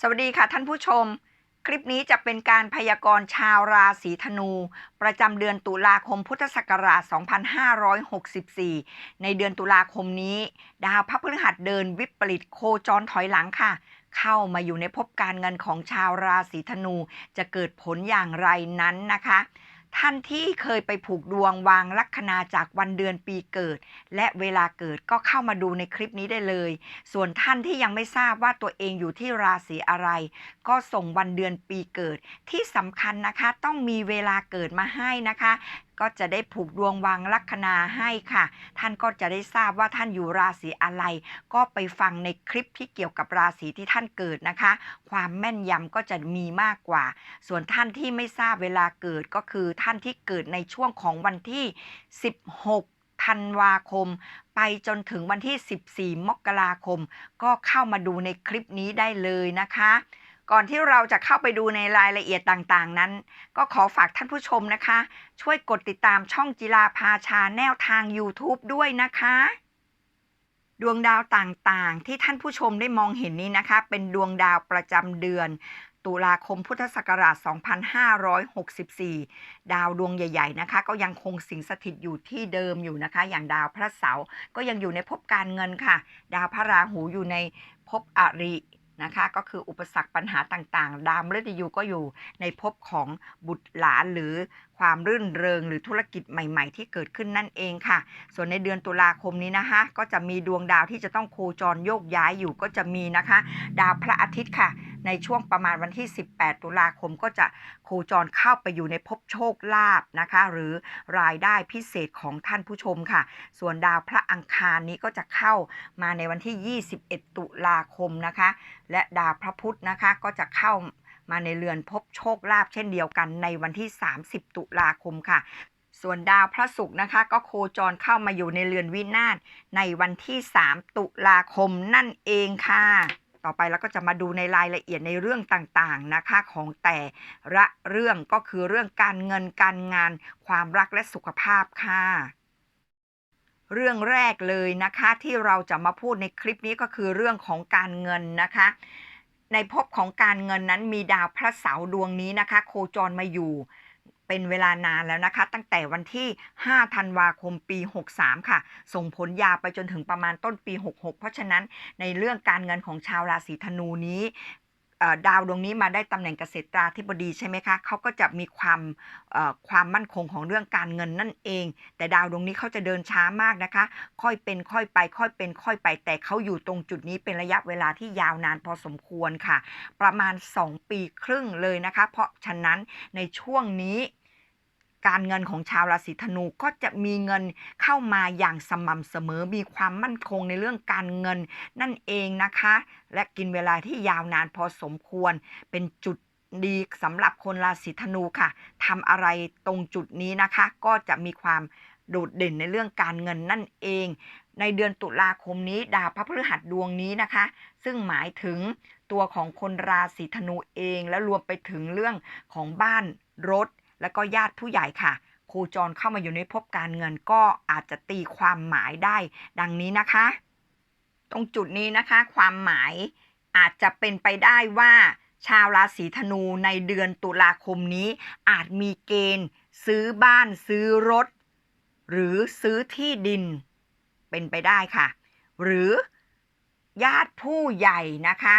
สวัสดีค่ะท่านผู้ชม คลิปนี้จะเป็นการพยากรณ์ชาวราศีธนู ประจำเดือนตุลาคมพุทธศักราช 2564 ในเดือนตุลาคมนี้ ดาวพระพฤหัสเดินวิปริตโคจรถอยหลังค่ะ เข้ามาอยู่ในภพการเงินของชาวราศีธนูจะเกิดผลอย่างไรนั้นนะคะ ท่านที่เคยไปผูกดวงวางลัคนาจากวันเดือนปีเกิด และเวลาเกิดก็เข้ามาดูในคลิปนี้ได้เลย ส่วนท่านที่ยังไม่ทราบว่าตัวเองอยู่ที่ราศีอะไร ก็ส่งวันเดือนปีเกิด ที่สำคัญนะคะ ต้องมีเวลาเกิดมาให้นะคะ ก็จะได้ผูกดวงวางลัคนาให้ค่ะ ท่านก็จะได้ทราบว่าท่านอยู่ราศีอะไร ก็ไปฟังในคลิปที่เกี่ยวกับราศีที่ท่านเกิดนะคะ ความแม่นยำก็จะมีมากกว่า ส่วนท่านที่ไม่ทราบเวลาเกิดก็คือท่านที่เกิดในช่วงของวันที่ 16ธันวาคม ไปจนถึงวันที่ 14 มกราคม ก็เข้ามาดูในคลิปนี้ได้เลยนะคะ ก่อนที่เราจะเข้าไปดูในรายละเอียดต่างๆ นั้น ก็ขอฝากท่านผู้ชมนะคะ ช่วยกดติดตามช่องจิลาพาชาแนวทาง YouTube ด้วยนะคะ ดวงดาวต่างๆ ที่ท่านผู้ชมได้มองเห็นนี้นะคะ เป็นดวงดาวประจำเดือน ตุลาคมพุทธศักราช 2564 ดาวดวงใหญ่ ๆ นะคะ ก็ยังคงสิงสถิตอยู่ที่เดิมอยู่นะคะ อย่างดาวพระเสาร์ก็ยังอยู่ในภพการเงินค่ะ ดาวพระราหูอยู่ในภพอริ นะคะก็คืออุปสรรคปัญหาต่างๆ ดาวมฤตยูก็อยู่ในภพของบุตรหลานหรือความรื่นเริงหรือธุรกิจใหม่ ๆ ที่เกิดขึ้นนั่นเองค่ะ ส่วนในเดือนตุลาคมนี้นะคะ ก็จะมีดวงดาวที่จะต้องโคจรโยกย้ายอยู่ก็จะมีนะคะ ดาวพระอาทิตย์ค่ะ ในช่วงประมาณวันที่ 18 ตุลาคมก็จะโคจรเข้าไปอยู่ในภพโชคลาภนะคะ หรือรายได้พิเศษของท่านผู้ชมค่ะ ส่วนดาวพระอังคารนี้ก็จะเข้ามาในวันที่ 21 ตุลาคมนะคะ และดาวพระพุธนะคะก็จะเข้ามาในเรือนภพโชคลาภเช่นเดียวกันในวันที่ 30 ตุลาคมค่ะส่วนดาวพระศุกร์นะคะก็โคจรเข้ามาอยู่ในเรือนวินาศในวันที่ 3 ตุลาคมนั่นเองค่ะ ต่อไปเราก็จะมาดูในรายละเอียดในเรื่องต่างๆนะคะของแต่ละเรื่องก็คือเรื่องการเงินการงาน ความรักและสุขภาพค่ะเรื่องแรกเลยนะคะที่เราจะมาพูดในคลิปนี้ก็คือเรื่องของการเงินนะคะ ในภพของการเงินนั้นมีดาวพระเสาร์ดวงนี้นะคะ โคจรมาอยู่ เป็นเวลานานแล้วนะคะ ตั้งแต่วันที่ 5 ธันวาคมปี 63 ค่ะ ส่งผลยาวไปจนถึงประมาณต้นปี 66 เพราะฉะนั้นในเรื่องการเงินของชาวราศีธนูนี้ดาวดวงนี้มาได้ตำแหน่งเกษตราธิบดีใช่ไหมคะเขาก็จะมีความความมั่นคงของเรื่องการเงินนั่นเอง แต่ดาวดวงนี้เขาจะเดินช้ามากนะคะ ค่อยเป็นค่อยไป ค่อยเป็นค่อยไป แต่เขาอยู่ตรงจุดนี้เป็นระยะเวลาที่ยาวนานพอสมควรค่ะ ประมาณ 2 ปีครึ่งเลยนะคะ เพราะฉะนั้นในช่วงนี้ การเงินของชาวราศีธนูก็จะมีเงินเข้ามาอย่างสม่ำเสมอ มีความมั่นคงในเรื่องการเงินนั่นเองนะคะ และกินเวลาที่ยาวนานพอสมควรเป็นจุดดีสำหรับคนราศีธนูค่ะทำอะไรตรงจุดนี้นะคะ ก็จะมีความโดดเด่นในเรื่องการเงินนั่นเอง ในเดือนตุลาคมนี้ดาวพระพฤหัสดวงนี้นะคะ ซึ่งหมายถึงตัวของคนราศีธนูเอง และรวมไปถึงเรื่องของบ้านรถ แล้วก็ญาติผู้ใหญ่ค่ะ โคจรเข้ามาอยู่ในภพการเงินก็อาจจะตีความหมายได้ ดังนี้นะคะ ตรงจุดนี้นะคะ ความหมายอาจจะเป็นไปได้ว่า ชาวราศีธนูในเดือนตุลาคมนี้ อาจมีเกณฑ์ ซื้อบ้านซื้อรถ หรือซื้อที่ดิน เป็นไปได้ค่ะ หรือญาติผู้ใหญ่นะคะ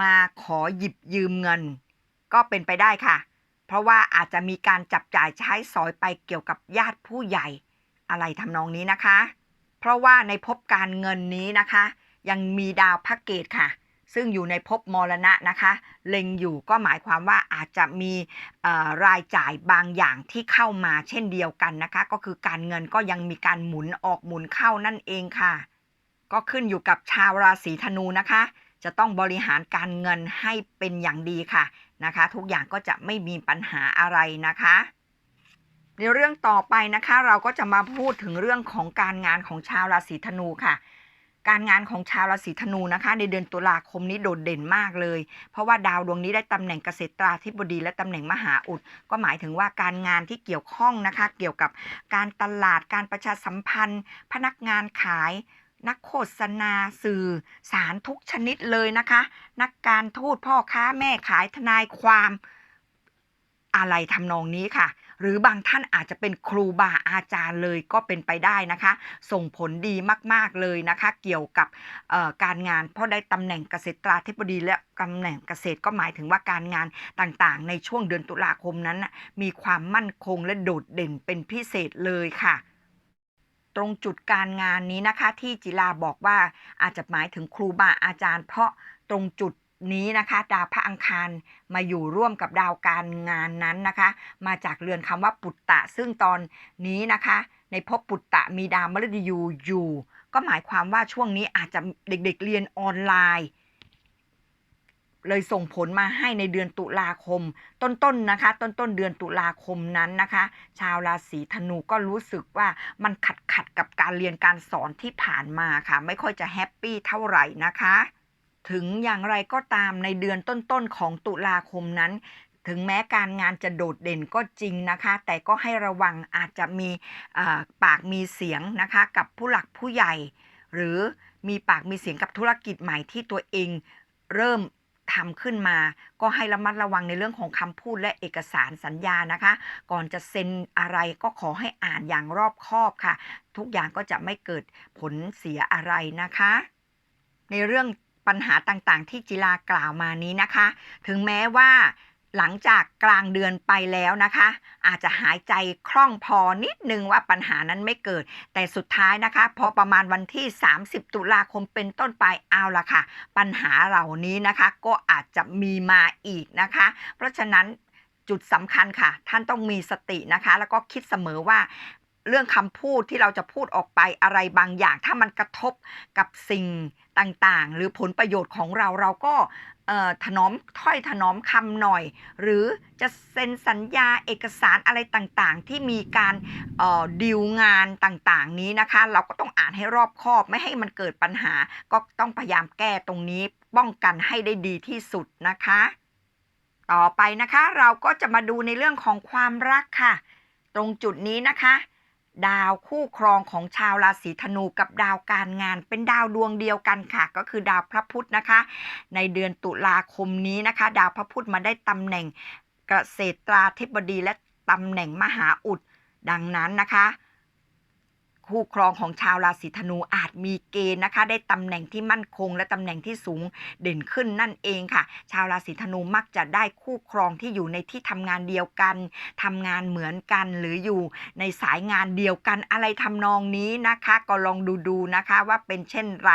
มาขอหยิบยืมเงิน ก็เป็นไปได้ค่ะ เพราะว่าอาจจะมีการจับจ่ายใช้สอยไปเกี่ยวกับญาติผู้ใหญ่ อะไรทำนองนี้นะคะ เพราะว่าในภพการเงินนี้นะคะ ยังมีดาวพระเกตค่ะ ซึ่งอยู่ในภพมรณะนะคะ เล็งอยู่ก็หมายความว่าอาจจะมีรายจ่ายบางอย่างที่เข้ามาเช่นเดียวกันนะคะ ก็คือการเงินก็ยังมีการหมุนออกหมุนเข้านั่นเองค่ะ ก็ขึ้นอยู่กับชาวราศีธนูนะคะ จะต้องบริหารการเงินให้เป็นอย่างดีค่ะนะคะ ทุกอย่างก็จะไม่มีปัญหาอะไรนะคะในเรื่องต่อไปนะคะเราก็จะมาพูดถึงเรื่องของการงานของชาวราศีธนูค่ะ การงานของชาวราศีธนูนะคะ ในเดือนตุลาคมนี้โดดเด่นมากเลย เพราะว่าดาวดวงนี้ได้ตำแหน่งเกษตราธิบดีและตำแหน่งมหาอุด ก็หมายถึงว่าการงานที่เกี่ยวข้องนะคะ เกี่ยวกับการตลาดการประชาสัมพันธ์ พนักงานขาย นักโฆษณาสื่อสารทุกชนิดเลยนะคะ นักการทูตพ่อค้าแม่ขายทนายความอะไรทำนองนี้ค่ะ หรือบางท่านอาจจะเป็นครูบาอาจารย์เลยก็เป็นไปได้นะคะ ส่งผลดีมาก ๆ เลยนะคะ เกี่ยวกับการงานเพราะได้ตำแหน่งเกษตราธิบดีและตำแหน่งเกษตรก็หมายถึงว่าการงานต่างๆ ในช่วงเดือนตุลาคมนั้น มีความมั่นคงและโดดเด่นเป็นพิเศษเลยค่ะ ตรงจุดการงานนี้นะคะ ที่จิลาบอกว่าอาจจะหมายถึงครูบาอาจารย์ เพราะตรงจุดนี้นะคะ ดาวพระอังคารมาอยู่ร่วมกับดาวการงานนั้นนะคะ มาจากเรือนคำว่าปุตตะ ซึ่งตอนนี้นะคะ ในภพปุตตะมีดาวมฤตยูอยู่ ก็หมายความว่าช่วงนี้อาจจะเด็กๆเรียนออนไลน์ เลยส่งผลมาให้ในเดือนตุลาคม ต้นๆนะคะ ต้นๆเดือนตุลาคมนั้นนะคะ ชาวราศีธนูก็รู้สึกว่ามันขัดขัดกับการเรียนการสอนที่ผ่านมาค่ะ ไม่ค่อยจะแฮปปี้เท่าไหร่นะคะ ถึงอย่างไรก็ตามในเดือนต้นๆของตุลาคมนั้นถึงแม้การงานจะโดดเด่นก็จริงนะคะ แต่ก็ให้ระวังอาจจะมีปากมีเสียงนะคะ กับผู้หลักผู้ใหญ่ หรือมีปากมีเสียงกับธุรกิจใหม่ที่ตัวเองเริ่ม ทำขึ้นมา ก็ให้ระมัดระวังในเรื่องของคำพูดและเอกสารสัญญานะคะ ก่อนจะเซ็นอะไรก็ขอให้อ่านอย่างรอบคอบค่ะ ทุกอย่างก็จะไม่เกิดผลเสียอะไรนะคะ ในเรื่องปัญหาต่างๆ ที่จิลากล่าวมานี้นะคะ ถึงแม้ว่า หลังจากกลางเดือนไปแล้วนะคะ อาจจะหายใจคล่องพอนิดนึงว่าปัญหานั้นไม่เกิด แต่สุดท้ายนะคะ พอประมาณวันที่ 30 ตุลาคมเป็นต้นไปเอาละค่ะ ปัญหาเหล่านี้นะคะก็อาจจะมีมาอีกนะคะ เพราะฉะนั้นจุดสำคัญค่ะ ท่านต้องมีสตินะคะ แล้วก็คิดเสมอว่า เรื่องคำพูดที่เราจะพูดออกไปอะไรบางอย่าง ถ้ามันกระทบกับสิ่งต่างๆ หรือผลประโยชน์ของเราเราก็ถนอมถ้อยถนอมคำหน่อย หรือจะเซ็นสัญญาเอกสารอะไรต่างๆ ที่มีการดีลงานต่างๆ นี้นะคะ เราก็ต้องอ่านให้รอบคอบไม่ให้มันเกิดปัญหา ก็ต้องพยายามแก้ตรงนี้ป้องกันให้ได้ดีที่สุดนะคะ ต่อไปนะคะเราก็จะมาดูในเรื่องของความรักค่ะ ตรงจุดนี้นะคะ ดาวคู่ครองของชาวราศีธนูกับดาวการงาน เป็นดาวดวงเดียวกันค่ะ ก็คือดาวพระพุธนะคะ ในเดือนตุลาคมนี้นะคะ ดาวพระพุธมาได้ตำแหน่งเกษตราธิบดีและตำแหน่งมหาอุด ดังนั้นนะคะ คู่ครองของชาวราศีธนูอาจมีเกณฑ์นะคะ ได้ตำแหน่งที่มั่นคง และตำแหน่งที่สูงเด่นขึ้นนั่นเองค่ะ ชาวราศีธนูมักจะได้คู่ครองที่อยู่ในที่ทำงานเดียวกันทำงานเหมือนกันหรืออยู่ในสายงานเดียวกันอะไรทำนองนี้นะคะ ก็ลองดูดูนะคะว่าเป็นเช่นไร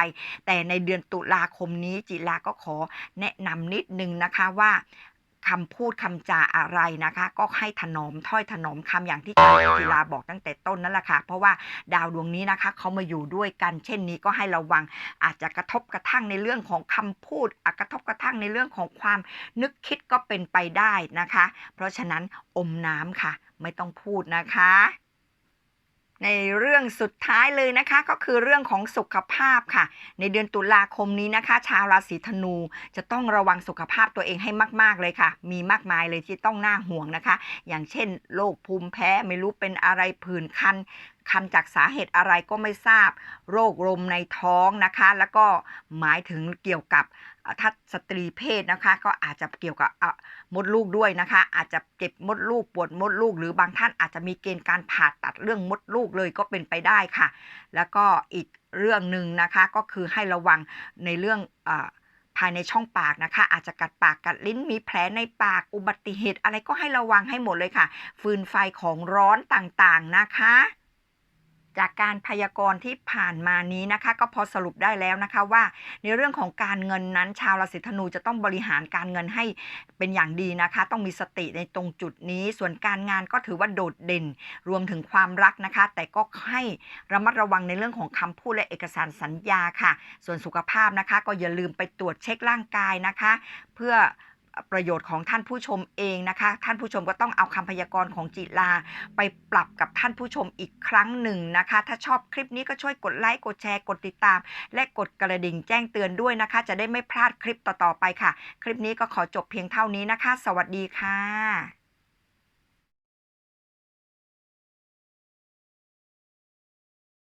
แต่ในเดือนตุลาคมนี้จิลาก็ขอแนะนำนิดนึงนะคะว่า คำพูดคำจาอะไรนะคะ ก็ให้ถนอมถ้อยถนอมคำอย่างที่กีฬาบอกตั้งแต่ต้นนั่นแหละค่ะ เพราะว่าดาวดวงนี้นะคะเขามาอยู่ด้วยกัน เช่นนี้ก็ให้ระวังอาจจะกระทบกระทั่งในเรื่องของคำพูดอาจกระทบกระทั่งในเรื่องของความนึกคิดก็เป็นไปได้นะคะ เพราะฉะนั้นอมน้ำค่ะ ไม่ต้องพูดนะคะ ในเรื่องสุดท้ายเลยนะคะ ก็คือเรื่องของสุขภาพค่ะ ในเดือนตุลาคมนี้นะคะ ชาวราศีธนู จะต้องระวังสุขภาพตัวเองให้มาก ๆเลยค่ะ มีมากมายเลยที่ต้องน่าห่วงนะคะ อย่างเช่นโรคภูมิแพ้ไม่รู้เป็นอะไรผื่นคัน คันจากสาเหตุอะไรก็ไม่ทราบ โรคลมในท้องนะคะ แล้วก็หมายถึงเกี่ยวกับอะถ้าสตรีเพศนะคะ ก็อาจจะเกี่ยวกับมดลูกด้วยนะคะ อาจจะเจ็บมดลูกปวดมดลูก หรือบางท่านอาจจะมีเกณฑ์การผ่าตัดเรื่องมดลูกเลยก็เป็นไปได้ค่ะ แล้วก็อีกเรื่องหนึ่งนะคะก็คือให้ระวังในเรื่องอภายในช่องปากนะคะ อาจจะกัดปากกัดลิ้นมีแผลในปากอุบัติเหตุ อะไรก็ให้ระวังให้หมดเลยค่ะ ฟืนไฟของร้อนต่างๆนะคะ จากการพยากรณ์ที่ผ่านมานี้นะคะ ก็พอสรุปได้แล้วนะคะว่า ในเรื่องของการเงินนั้นชาวราศีธนูจะต้องบริหารการเงินให้เป็นอย่างดีนะคะ ต้องมีสติในตรงจุดนี้ ส่วนการงานก็ถือว่าโดดเด่น รวมถึงความรักนะคะ แต่ก็ให้ระมัดระวังในเรื่องของคำพูดและเอกสารสัญญาค่ะ ส่วนสุขภาพนะคะ ก็อย่าลืมไปตรวจเช็คร่างกายนะคะ เพื่อ ประโยชน์ของท่านผู้ชมเองนะคะ ท่านผู้ชมก็ต้องเอาคำพยากรณ์ของจิลา ไปปรับกับท่านผู้ชมอีกครั้งหนึ่งนะคะ ถ้าชอบคลิปนี้ก็ช่วยกดไลค์กดแชร์กดติดตาม และกดกระดิ่งแจ้งเตือนด้วยนะคะ จะได้ไม่พลาดคลิปต่อๆไปค่ะ คลิปนี้ก็ขอจบเพียงเท่านี้นะคะ สวัสดีค่ะ